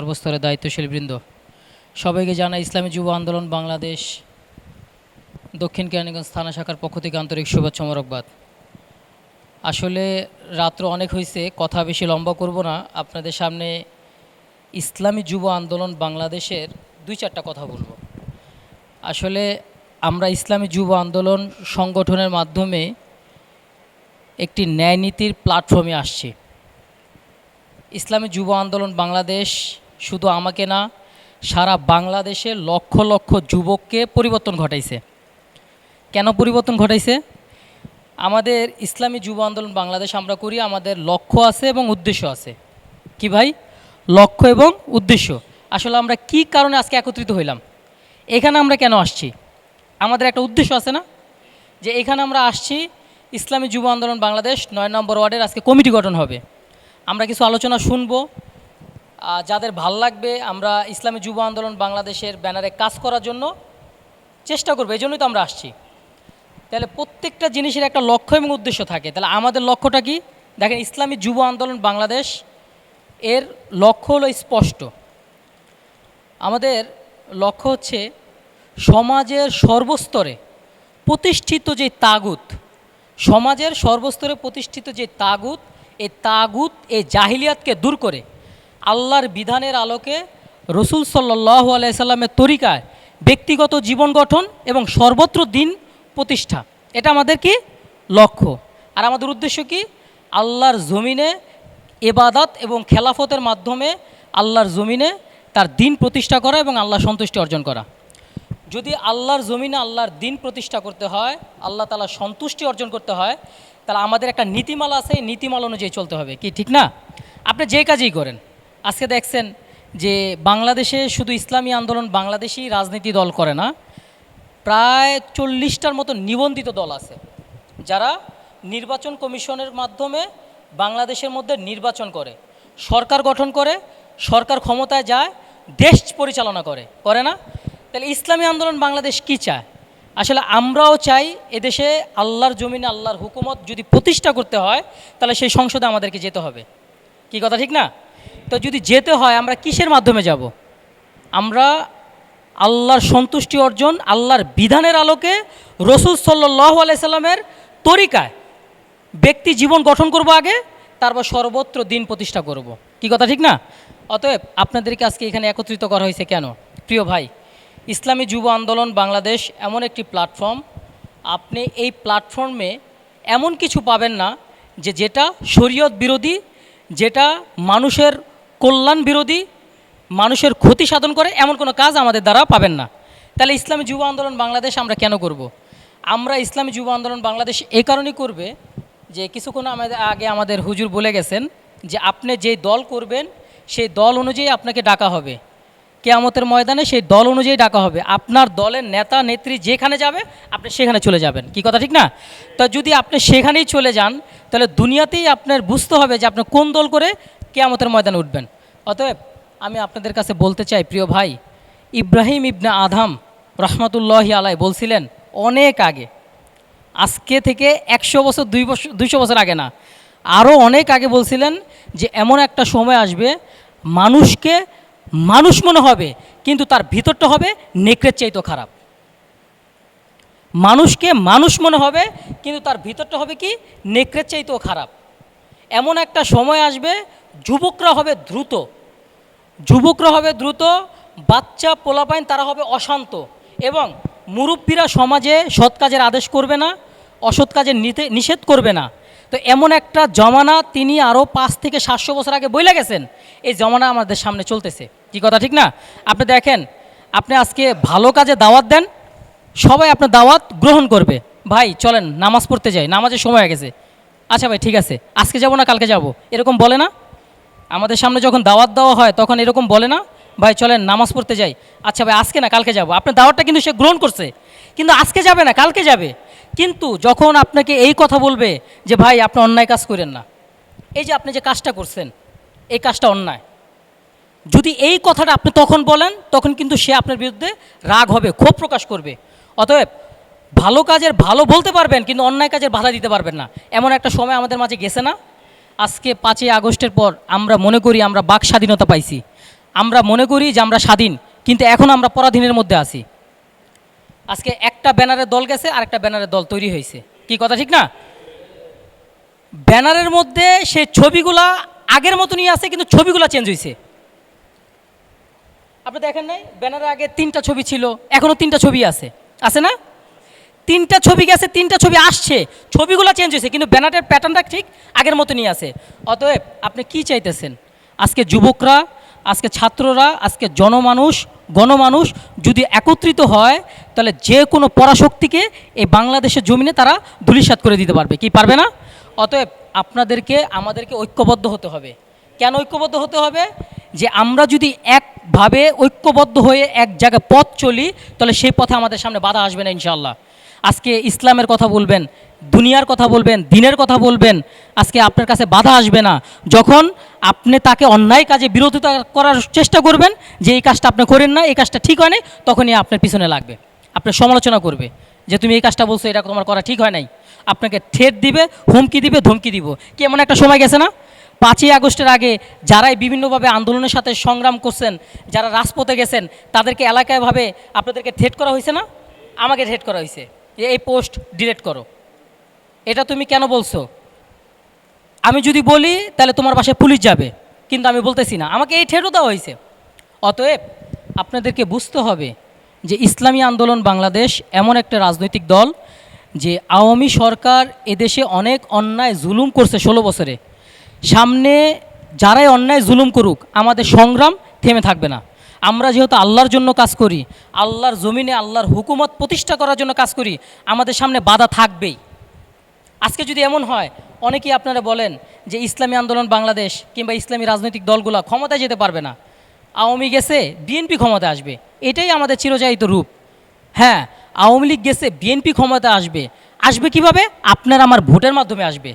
সর্বস্তরে দায়িত্বশীল বৃন্দ। সবাইকে জানাই ইসলামী যুব আন্দোলন বাংলাদেশ দক্ষিণ কেরানীগঞ্জ থানা শাখার পক্ষ থেকে আন্তরিক শুভেচ্ছা মোরকবাদ আসলে রাত্র অনেক হয়েছে কথা বেশি লম্বা করব না। আপনাদের সামনে ইসলামী যুব আন্দোলন বাংলাদেশের দুই চারটা কথা বলব। আসলে আমরা ইসলামী যুব আন্দোলন সংগঠনের মাধ্যমে একটি ন্যায় নীতির প্ল্যাটফর্মে আসছি। ইসলামী যুব আন্দোলন বাংলাদেশ শুধু আমাকে না, সারা বাংলাদেশে লক্ষ লক্ষ যুবককে পরিবর্তন ঘটাইছে। কেন পরিবর্তন ঘটাইছে? আমাদের ইসলামী যুব আন্দোলন বাংলাদেশ আমরা করি, আমাদের লক্ষ্য আছে এবং উদ্দেশ্য আছে। কি ভাই? লক্ষ্য এবং উদ্দেশ্য। আসলে আমরা কি কারণে আজকে একত্রিত হইলাম? এখানে আমরা কেন আসছি? আমাদের একটা উদ্দেশ্য আছে না? যে এখানে আমরা আসছি, ইসলামী যুব আন্দোলন বাংলাদেশ নয় নম্বর ওয়ার্ডের আজকে কমিটি গঠন হবে। আমরা কিছু আলোচনা শুনব যাদের ভালো লাগবে, আমরা ইসলামী যুব আন্দোলন বাংলাদেশের ব্যানারে কাজ করার জন্য চেষ্টা করব। এই জন্যই তো আমরা আসছি। তাহলে প্রত্যেকটা জিনিসের একটা লক্ষ্য এবং উদ্দেশ্য থাকে। তাহলে আমাদের লক্ষ্যটা কি? দেখেন, ইসলামী যুব আন্দোলন বাংলাদেশ, এর লক্ষ্য হলো স্পষ্ট। আমাদের লক্ষ্য হচ্ছে সমাজের সর্বস্তরে প্রতিষ্ঠিত যে তাগুত, সমাজের সর্বস্তরে প্রতিষ্ঠিত যে তাগুত এই তাগুত এই জাহিলিয়াতকে দূর করে আল্লাহর বিধানের আলোকে রসুল সাল্লাহ আলাইসাল্লামের তরিকায় ব্যক্তিগত জীবন গঠন এবং সর্বত্র দিন প্রতিষ্ঠা। এটা আমাদের কি? লক্ষ্য। আর আমাদের উদ্দেশ্য কি? আল্লাহর জমিনে এবাদাত এবং খেলাফতের মাধ্যমে আল্লাহর জমিনে তার দিন প্রতিষ্ঠা করা এবং আল্লাহ সন্তুষ্টি অর্জন করা। যদি আল্লাহর জমিনে আল্লাহর দিন প্রতিষ্ঠা করতে হয়, আল্লাহ তালা সন্তুষ্টি অর্জন করতে হয়, তাহলে আমাদের একটা নীতিমালা আছে নীতিমালা অনুযায়ী চলতে হবে। কি, ঠিক না? আপনি যে কাজেই করেন আজকে দেখছেন যে বাংলাদেশে শুধু ইসলামী আন্দোলন বাংলাদেশি রাজনীতি দল করে না, প্রায় চল্লিশটার মতো নিবন্ধিত দল আছে, যারা নির্বাচন কমিশনের মাধ্যমে বাংলাদেশের মধ্যে নির্বাচন করে, সরকার গঠন করে, সরকার ক্ষমতায় যায়, দেশ পরিচালনা করে করে না? তাহলে ইসলামী আন্দোলন বাংলাদেশ কি চায়? আসলে আমরাও চাই এদেশে আল্লাহর জমিনে আল্লাহর হুকুমত যদি প্রতিষ্ঠা করতে হয়, তাহলে সেই সংসদে আমাদেরকে যেতে হবে। কি কথা ঠিক না? তো যদি যেতে হয়, আমরা কিসের মাধ্যমে যাব? আমরা আল্লাহর সন্তুষ্টি অর্জন, আল্লাহর বিধানের আলোকে রসুল সাল্লাহ আলাইসাল্লামের তরিকায় ব্যক্তি জীবন গঠন করব আগে, তারপর সর্বত্র দিন প্রতিষ্ঠা করব। কি কথা, ঠিক না? অতএব আপনাদেরকে আজকে এখানে একত্রিত করা হয়েছে কেন? প্রিয় ভাই, ইসলামী যুব আন্দোলন বাংলাদেশ এমন একটি প্ল্যাটফর্ম, আপনি এই প্ল্যাটফর্মে এমন কিছু পাবেন না যে যেটা শরীয়ত বিরোধী, যেটা মানুষের কল্যাণ বিরোধী মানুষের ক্ষতি সাধন করে এমন কোনো কাজ আমাদের দ্বারা পাবেন না। তাহলে ইসলামী যুব আন্দোলন বাংলাদেশ আমরা কেন করব। আমরা ইসলামী যুব আন্দোলন বাংলাদেশ এই কারণেই করবে যে কিছুক্ষণ আমাদের আগে আমাদের হুজুর বলে গেছেন যে আপনি যে দল করবেন, সেই দল অনুযায়ী আপনাকে ডাকা হবে। কেয়ামতের ময়দানে সেই দল অনুযায়ী ডাকা হবে। আপনার দলের নেতা, নেত্রী যেখানে যাবে, আপনি সেখানে চলে যাবেন। কি কথা ঠিক না? তা যদি আপনি সেখানেই চলে যান, তাহলে দুনিয়াতেই আপনার বুঝতে হবে যে আপনি কোন দল করে কেয়ামতের ময়দানে উঠবেন। অতএব আমি আপনাদের কাছে বলতে চাই, প্রিয় ভাই, ইব্রাহিম ইবনা আধাম রহমতুল্লাহি আলাই বলছিলেন অনেক আগে, আজকে থেকে একশো বছর, দুই বছর, দুইশো বছর আগে না আরও অনেক আগে বলছিলেন যে এমন একটা সময় আসবে, মানুষকে মানুষ মনে হবে, কিন্তু তার ভিতরটা হবে নেকড়ের চাইতো খারাপ। মানুষকে মানুষ মনে হবে, কিন্তু তার ভিতরটা হবে কি? নেকড়ের চাইতেও খারাপ। এমন একটা সময় আসবে যুবকরা হবে দ্রুত। যুবকরা হবে দ্রুত, বাচ্চা পোলাপাইন তারা হবে অশান্ত এবং মুরব্বীরা সমাজে সৎ কাজের আদেশ করবে না, অসৎ কাজের নিষেধ করবে না। তো এমন একটা জমানা তিনি আরও পাঁচ থেকে সাতশো বছর আগে বইলে গেছেন, এই জমানা আমাদের সামনে চলতেছে। কি কথা, ঠিক না? আপনি দেখেন, আপনি আজকে ভালো কাজে দাওয়াত দেন, সবাই আপনার দাওয়াত গ্রহণ করবে। ভাই, চলেন, নামাজ পড়তে যাই, নামাজের সময় হয়ে গেছে। আচ্ছা ভাই, ঠিক আছে, আজকে যাব না, কালকে যাব? এরকম বলে না? আমাদের সামনে যখন দাওয়াত দেওয়া হয়, তখন এরকম বলে না, ভাই, চলেন, নামাজ পড়তে যাই। আচ্ছা ভাই, আজকে না, কালকে যাব। আপনার দাওয়াতটা কিন্তু সে গ্রহণ করছে। কিন্তু আজকে যাবে না, কালকে যাবে। কিন্তু যখন আপনাকে এই কথা বলবে যে, ভাই, আপনি অন্যায় কাজ করেন না। এই যে আপনি যে কাজটা করছেন, এই কাজটা অন্যায়। যদি এই কথাটা আপনি তখন বলেন, তখন কিন্তু সে আপনার বিরুদ্ধে রাগ হবে, ক্ষোভ প্রকাশ করবে। অতএব, ভালো কাজের ভালো বলতে পারবেন, কিন্তু অন্যায় কাজের বাধা দিতে পারবেন না। এমন একটা সময় আমাদের মাঝে গেছে না? আজকে পাঁচই আগস্টের পর আমরা মনে করি আমরা বাক স্বাধীনতা পাইছি। আমরা মনে করি যে আমরা স্বাধীন, কিন্তু এখন আমরা পরাধীনের মধ্যে আছি। আজকে একটা ব্যানারের দল গেছে আর একটা ব্যানারের দল তৈরি হয়েছে। কি কথা ঠিক না? ব্যানারের মধ্যে সে ছবিগুলা আগের মতনই আছে, কিন্তু ছবিগুলা চেঞ্জ হয়েছে আপনি দেখেন নাই? ব্যানারের আগে তিনটা ছবি ছিল এখনও তিনটা ছবি আছে। আছে না? তিনটা ছবি গেছে, তিনটা ছবি আসছে। ছবিগুলো চেঞ্জ হয়েছে, কিন্তু ব্যানারের প্যাটার্নটা ঠিক আগের মতনই আছে। অতএব আপনি কি চাইতেছেন? আজকে যুবকরা, আজকে ছাত্ররা, আজকে জনমানুষ, গণমানুষ যদি একত্রিত হয়, তাহলে যে কোনো পরাশক্তিকে এই বাংলাদেশের জমিনে তারা ধুলিসাৎ করে দিতে পারবে। কি পারবে না? অতএব আপনাদেরকে, আমাদেরকে ঐক্যবদ্ধ হতে হবে। কেন ঐক্যবদ্ধ হতে হবে? যে আমরা যদি একভাবে ঐক্যবদ্ধ হয়ে এক জায়গায় পথ চলি, তাহলে সেই পথে আমাদের সামনে বাধা আসবে না ইনশাল্লাহ আজকে ইসলামের কথা বলবেন, দুনিয়ার কথা বলবেন, দিনের কথা বলবেন, আজকে আপনার কাছে বাধা আসবে না। যখন আপনি তাকে অন্যায় কাজে বিরোধিতা করার চেষ্টা করবেন, যে এই কাজটা আপনি করেন না, এই কাজটা ঠিক হয় নাই, তখনই আপনার পিছনে লাগবে। আপনার সমালোচনা করবে যে, তুমি এই কাজটা বলছো, এটা তোমার করা ঠিক হয় নাই। আপনাকে ঠেট দিবে, হুমকি দিবে, ধমকি দিব। কি এমন একটা সময় গেছে না? পাঁচই আগস্টের আগে যারাই বিভিন্নভাবে আন্দোলনের সাথে সংগ্রাম করছেন, যারা রাজপথে গেছেন, তাদেরকে এলাকায়ভাবে আপনাদেরকে ঠেট করা হয়েছে না? আমাকে ঠেট করা হয়েছে। যে এই পোস্ট ডিলিট করো। এটা তুমি কেন বলছো? আমি যদি বলি, তাহলে তোমার বাসায় পুলিশ যাবে। কিন্তু আমি বলতেছি না। আমাকে এই ঠেটও দেওয়া হয়েছে। অতএব আপনাদেরকে বুঝতে হবে যে ইসলামী আন্দোলন বাংলাদেশ এমন একটা রাজনৈতিক দল যে আওয়ামী সরকার এদেশে অনেক অন্যায় জুলুম করছে ষোলো বছরে। সামনে যারাই অন্যায় জুলুম করুক, আমাদের সংগ্রাম থেমে থাকবে না। আমরা যেহেতু আল্লাহর জন্য কাজ করি, আল্লাহর জমিনে আল্লাহর হুকুমত প্রতিষ্ঠা করার জন্য কাজ করি, আমাদের সামনে বাধা থাকবেই। আজকে যদি এমন হয়, অনেকেই আপনারা বলেন যে ইসলামী আন্দোলন বাংলাদেশ কিংবা ইসলামী রাজনৈতিক দলগুলো ক্ষমতায় যেতে পারবে না। আওয়ামী গেছে, বিএনপি ক্ষমতায় আসবে। এটাই আমাদের চিরচারিত রূপ। হ্যাঁ আওয়ামী লীগ গেছে, বিএনপি ক্ষমতায় আসবে। আসবে কীভাবে? আপনার আমার ভোটের মাধ্যমে আসবে।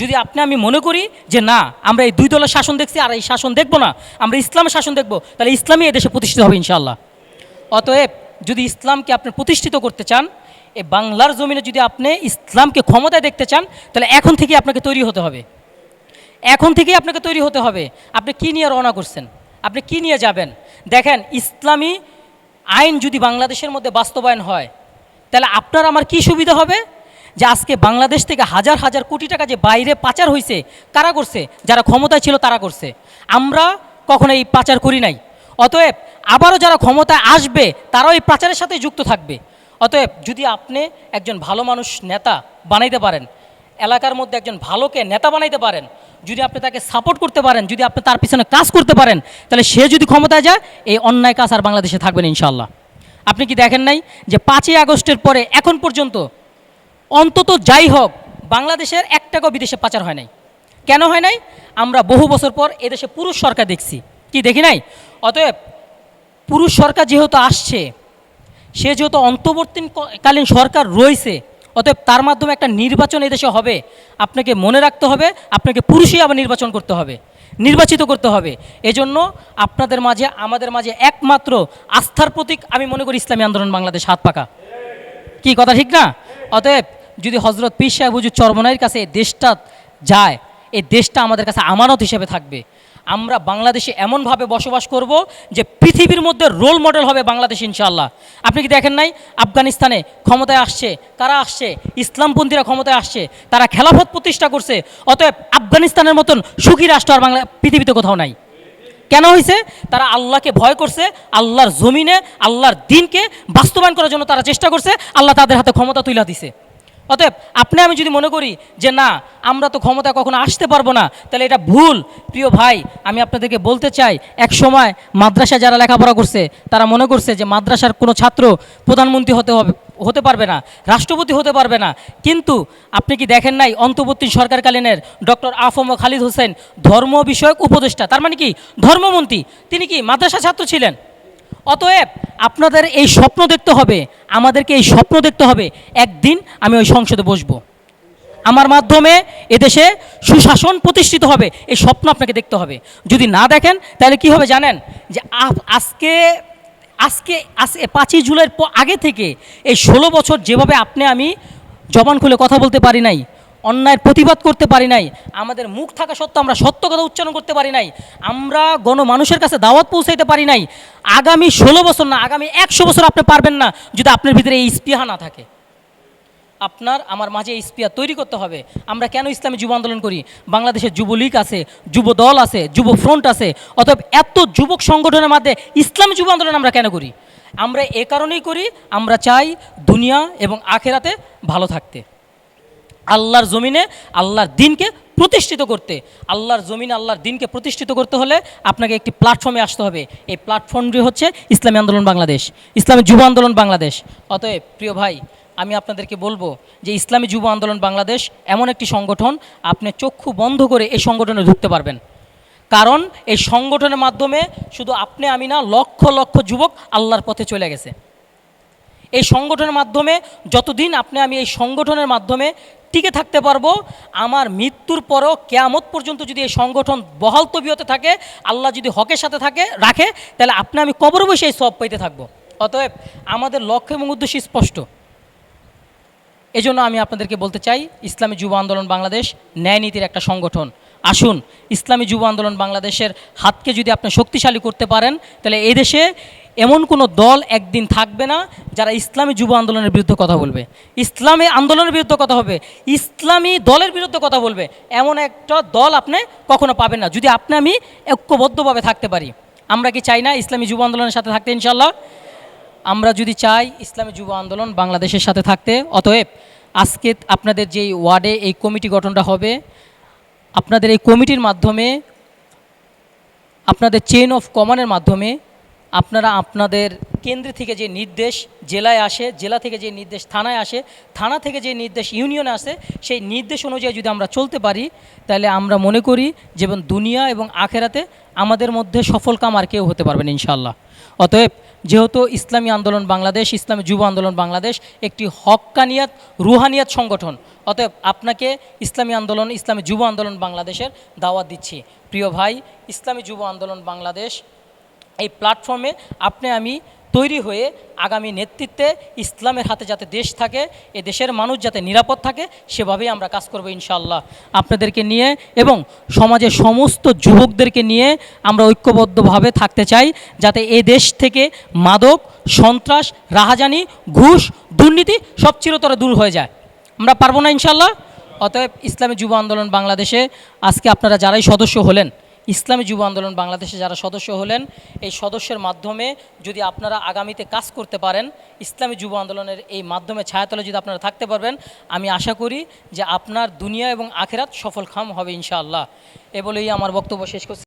যদি আপনি আমি মনে করি যে না, আমরা এই দুই দলের শাসন দেখছি আর এই শাসন দেখব না, আমরা ইসলামের শাসন দেখব, তাহলে ইসলামই এদেশে প্রতিষ্ঠিত হবে ইনশাল্লাহ অতএব যদি ইসলামকে আপনি প্রতিষ্ঠিত করতে চান, এ বাংলার জমিনে যদি আপনি ইসলামকে ক্ষমতায় দেখতে চান, তাহলে এখন থেকে আপনাকে তৈরি হতে হবে। এখন থেকেই আপনাকে তৈরি হতে হবে। আপনি কি নিয়ে রওনা করছেন? আপনি কি নিয়ে যাবেন? দেখেন, ইসলামী আইন যদি বাংলাদেশের মধ্যে বাস্তবায়ন হয়, তাহলে আপনার আমার কি সুবিধা হবে? যে আজকে বাংলাদেশ থেকে হাজার হাজার কোটি টাকা যে বাইরে পাচার হয়েছে কারা করছে? যারা ক্ষমতায় ছিল তারা করছে। আমরা কখনো এই পাচার করি নাই। অতএব আবারও যারা ক্ষমতায় আসবে, তারাও এই পাচারের সাথে যুক্ত থাকবে। অতএব যদি আপনি একজন ভালো মানুষ নেতা বানাইতে পারেন, এলাকার মধ্যে একজন ভালোকে নেতা বানাইতে পারেন, যদি আপনি তাকে সাপোর্ট করতে পারেন, যদি আপনি তার পিছনে কাজ করতে পারেন, তাহলে সে যদি ক্ষমতায় যায়, এই অন্যায় কাজ আর বাংলাদেশে থাকবেন ইনশাল্লাহ আপনি কি দেখেন নাই যে পাঁচই আগস্টের পরে এখন পর্যন্ত অন্তত যাই হোক, বাংলাদেশের এক টাকাও বিদেশে পাচার হয় নাই। কেন হয় নাই? আমরা বহু বছর পর এদেশে পুরুষ সরকার দেখছি। কি দেখি নাই? অতএব পুরুষ সরকার যেহেতু আসছে, সে যেহেতু অন্তর্বর্তীকালীন সরকার রয়েছে, অতএব তার মাধ্যমে একটা নির্বাচন এদেশে হবে। আপনাকে মনে রাখতে হবে, আপনাকে পুরুষই আবার নির্বাচন করতে হবে, নির্বাচিত করতে হবে। এজন্য আপনাদের মাঝে, আমাদের মাঝে একমাত্র আস্থার প্রতীক আমি মনে করি ইসলামী আন্দোলন বাংলাদেশ, হাত পাকা। কি কথা ঠিক না? অতএব যদি হজরত পীর সাহেব হুজুর চরমনাইয়ের কাছে এই দেশটা যায়, এই দেশটা আমাদের কাছে আমানত হিসেবে থাকবে। আমরা বাংলাদেশে এমনভাবে বসবাস করব যে পৃথিবীর মধ্যে রোল মডেল হবে বাংলাদেশ ইনশাল্লাহ আপনি কি দেখেন নাই? আফগানিস্তানে ক্ষমতায় আসছে, কারা আসছে? ইসলামপন্থীরা ক্ষমতায় আসছে, তারা খেলাফত প্রতিষ্ঠা করছে, অতএব আফগানিস্তানের মতন সুখী রাষ্ট্র আর বাংলা পৃথিবীতে কোথাও নাই। কেন হয়েছে তারা আল্লাহকে ভয় করছে, আল্লাহর জমিনে, আল্লাহর দিনকে বাস্তবায়ন করার জন্য তারা চেষ্টা করছে, আল্লাহ তাদের হাতে ক্ষমতা তুলে দিছে। অতএব আপনি আমি যদি মনে করি যে না, আমরা তো ক্ষমতা কখনো আসতে পারব না, তাহলে এটা ভুল। প্রিয় ভাই, আমি আপনাদেরকে বলতে চাই, এক সময় মাদ্রাসায় যারা লেখাপড়া করছে, তারা মনে করছে যে মাদ্রাসার কোনো ছাত্র প্রধানমন্ত্রী হতে হবে, হতে পারবে না, রাষ্ট্রপতি হতে পারবে না। কিন্তু আপনি কি দেখেন নাই, অন্তর্বর্তী সরকারকালীনের ডক্টর আফম খালিদ হোসেন ধর্ম বিষয়ক উপদেষ্টা, তার মানে কি, ধর্মমন্ত্রী, তিনি কি মাদ্রাসা ছাত্র ছিলেন? অতএব আপনাদের এই স্বপ্ন দেখতে হবে, আমাদেরকে এই স্বপ্ন দেখতে হবে। একদিন আমি ওই সংসদে বসবো। আমার মাধ্যমে এদেশে সুশাসন প্রতিষ্ঠিত হবে, এই স্বপ্ন আপনাকে দেখতে হবে। যদি না দেখেন, তাহলে কি হবে জানেন? যে আজকে আজকে আজকে পাঁচই জুলাইয়ের আগে থেকে এই ষোলো বছর যেভাবে আপনি আমি জবান খুলে কথা বলতে পারি নাই অন্যায়ের প্রতিবাদ করতে পারি নাই, আমাদের মুখ থাকা সত্ত্বেও আমরা সত্য কথা উচ্চারণ করতে পারি নাই, আমরা গণমানুষের কাছে দাওয়াত পৌঁছাইতে পারি নাই, আগামী ষোলো বছর না, আগামী একশো বছর আপনি পারবেন না যদি আপনার ভিতরে এই স্পৃহা না থাকে। আপনার, আমার মাঝে স্পিয়া তৈরি করতে হবে। আমরা কেন ইসলামী যুব আন্দোলন করি? বাংলাদেশের যুবলীগ আছে যুব দল আছে, যুব ফ্রন্ট আছে, অতএব এত যুবক সংগঠনের মধ্যে ইসলামী যুব আন্দোলন আমরা কেন করি? আমরা এ কারণেই করি, আমরা চাই দুনিয়া এবং আখেরাতে ভালো থাকতে। আল্লাহর জমিনে আল্লাহর দিনকে প্রতিষ্ঠিত করতে। আল্লাহর জমিনে আল্লাহর দিনকে প্রতিষ্ঠিত করতে হলে আপনাকে একটি প্ল্যাটফর্মে আসতে হবে। এই প্ল্যাটফর্মটি হচ্ছে ইসলামী আন্দোলন বাংলাদেশ। ইসলামী যুব আন্দোলন বাংলাদেশ। অতএব প্রিয় ভাই, আমি আপনাদেরকে বলব যে ইসলামী যুব আন্দোলন বাংলাদেশ এমন একটি সংগঠন, আপনি চক্ষু বন্ধ করে এই সংগঠনে ঢুকতে পারবেন। কারণ এই সংগঠনের মাধ্যমে শুধু আপনি, আমি না, লক্ষ লক্ষ যুবক আল্লাহর পথে চলে গেছে। এই সংগঠনের মাধ্যমে যতদিন আপনি, আমি এই সংগঠনের মাধ্যমে টিকে থাকতে পারব। আমার মৃত্যুর পরও কেয়ামত পর্যন্ত যদি এই সংগঠন বহাল তবিয়তে থাকে, আল্লাহ যদি হকের সাথে থাকে, রাখে, তাহলে আপনি আমি কবর বসে এই সব পাইতে থাকব। অতএব আমাদের লক্ষ্য এবং উদ্দেশ্য স্পষ্ট। এজন্য আমি আপনাদেরকে বলতে চাই, ইসলামী যুব আন্দোলন বাংলাদেশ ন্যায় নীতির একটা সংগঠন। আসুন, ইসলামী যুব আন্দোলন বাংলাদেশের হাতকে যদি আপনি শক্তিশালী করতে পারেন, তাহলে এই দেশে এমন কোনো দল একদিন থাকবে না যারা ইসলামী যুব আন্দোলনের বিরুদ্ধে কথা বলবে। ইসলামী আন্দোলনের বিরুদ্ধে কথা হবে, ইসলামী দলের বিরুদ্ধে কথা বলবে। এমন একটা দল আপনি কখনো পাবেন না। যদি আপনি, আমি ঐক্যবদ্ধভাবে থাকতে পারি। আমরা কি চাই না ইসলামী যুব আন্দোলনের সাথে থাকতে ইনশাল্লাহ আমরা যদি চাই ইসলামী যুব আন্দোলন বাংলাদেশের সাথে থাকতে, অতএব আজকে আপনাদের যেই ওয়ার্ডে এই কমিটি গঠনটা হবে আপনাদের এই কমিটির মাধ্যমে, আপনাদের চেইন অফ কমান্ডের মাধ্যমে, আপনারা আপনাদের কেন্দ্র থেকে যে নির্দেশ জেলায় আসে, জেলা থেকে যে নির্দেশ থানায় আসে, থানা থেকে যে নির্দেশ ইউনিয়নে আসে, সেই নির্দেশ অনুযায়ী যদি আমরা চলতে পারি, তাহলে আমরা মনে করি যেমন দুনিয়া এবং আখেরাতে আমাদের মধ্যে সফল কাম আর কেউ হতে পারবেন ইনশাল্লাহ অতএব যেহেতু ইসলামী আন্দোলন বাংলাদেশ, ইসলামী যুব আন্দোলন বাংলাদেশ, একটি হক্কানিয়াত, রুহানিয়াত সংগঠন, অতএব আপনাকে ইসলামী আন্দোলন, ইসলামী যুব আন্দোলন বাংলাদেশের দাওয়াত দিচ্ছি। প্রিয় ভাই, ইসলামী যুব আন্দোলন বাংলাদেশ এই প্ল্যাটফর্মে আপনি, আমি তৈরি হয়ে আগামী নেতৃত্বে ইসলামের হাতে যাতে দেশ থাকে, এ দেশের মানুষ যাতে নিরাপদ থাকে, সেভাবেই আমরা কাজ করব ইনশাল্লাহ আপনাদেরকে নিয়ে এবং সমাজের সমস্ত যুবকদেরকে নিয়ে আমরা ঐক্যবদ্ধভাবে থাকতে চাই, যাতে এ দেশ থেকে মাদক, সন্ত্রাস, রাহাজানি, ঘুষ, দুর্নীতি সব চিরতরে দূর হয়ে যায়। আমরা পারব না ইনশাল্লাহ অতএব ইসলামী যুব আন্দোলন বাংলাদেশে, আজকে আপনারা যারাই সদস্য হলেন ইসলামী যুব আন্দোলন বাংলাদেশে যারা সদস্য হলেন, এই সদস্যের মাধ্যমে যদি আপনারা আগামীতে কাজ করতে পারেন, ইসলামী যুব আন্দোলনের এই মাধ্যমে ছায়াতলে যদি আপনারা থাকতে পারবেন, আমি আশা করি যে আপনার দুনিয়া এবং আখেরাত সফল খাম হবে ইনশাআল্লাহ। এ বলেই আমার বক্তব্য শেষ করছি।